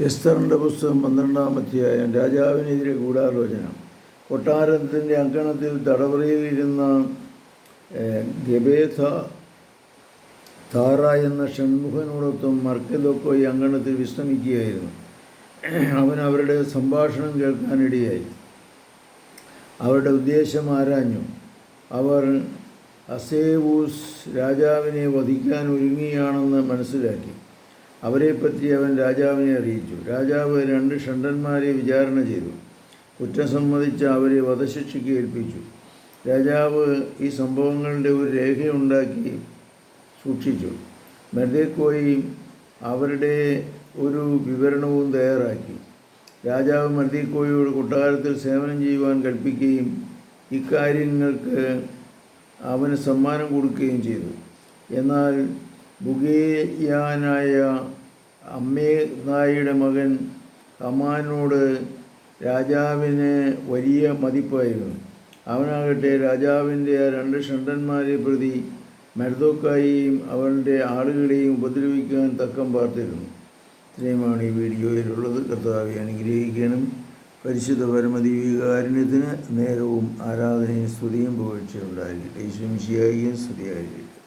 എസ്തറിന്റെ പുസ്തകം പന്ത്രണ്ടാം അധ്യായം. രാജാവിനെതിരെ ഗൂഢാലോചന. കൊട്ടാരത്തിന്റെ അങ്കണത്തിൽ തടവറയിലിരുന്ന ഗബേഥ താറ എന്ന ഷൺമുഖനോടൊപ്പം മർക്കലൊക്കെ ഈ അങ്കണത്തിൽ വിശ്രമിക്കുകയായിരുന്നു. അവൻ അവരുടെ സംഭാഷണം കേൾക്കാനിടയായി. അവരുടെ ഉദ്ദേശം ആരാഞ്ഞു? അവർ അസേവൂസ് രാജാവിനെ വധിക്കാൻ ഒരുങ്ങിയാണെന്ന് മനസ്സിലാക്കി. അവരെപ്പറ്റി അവൻ രാജാവിനെ അറിയിച്ചു. രാജാവ് രണ്ട് ഷണ്ടന്മാരെ വിചാരണ ചെയ്തു. കുറ്റം സമ്മതിച്ച് അവരെ വധശിക്ഷയ്ക്ക് ഏൽപ്പിച്ചു. രാജാവ് ഈ സംഭവങ്ങളുടെ ഒരു രേഖയുണ്ടാക്കി സൂക്ഷിച്ചു. മെർദേക്കോയി അവരുടെ ഒരു വിവരണവും തയ്യാറാക്കി. രാജാവ് മർദീക്കോയോട് കൊട്ടാരത്തിൽ സേവനം ചെയ്യുവാൻ കൽപ്പിക്കുകയും ഇക്കാര്യങ്ങൾക്ക് അവന് സമ്മാനം കൊടുക്കുകയും ചെയ്തു. എന്നാൽ ബുഗേയാനായ അമ്മേ നായിയുടെ മകൻ ഹമാനോട് രാജാവിന് വലിയ മതിപ്പായിരുന്നു. അവനാകട്ടെ രാജാവിന്റെ ആ രണ്ട് ഷണ്ടന്മാരെ പ്രതി മരുതോക്കായെയും അവന്റെ ആളുകളെയും ഉപദ്രവിക്കാൻ തക്കം പാർത്തിരുന്നു. ഇത്രയുമാണ് ഈ വീഡിയോയിലുള്ളത്. കർത്താവെ അനുഗ്രഹിക്കണം. പരിശുദ്ധ പരമദീവികാരുണ്യത്തിന് നേരവും ആരാധനയും സ്തുതിയും പുകഴ്ചയുണ്ടായിരിക്കട്ടെ ഈശ്വംശിയായും സ്തുതിയായിരിക്കട്ടെ.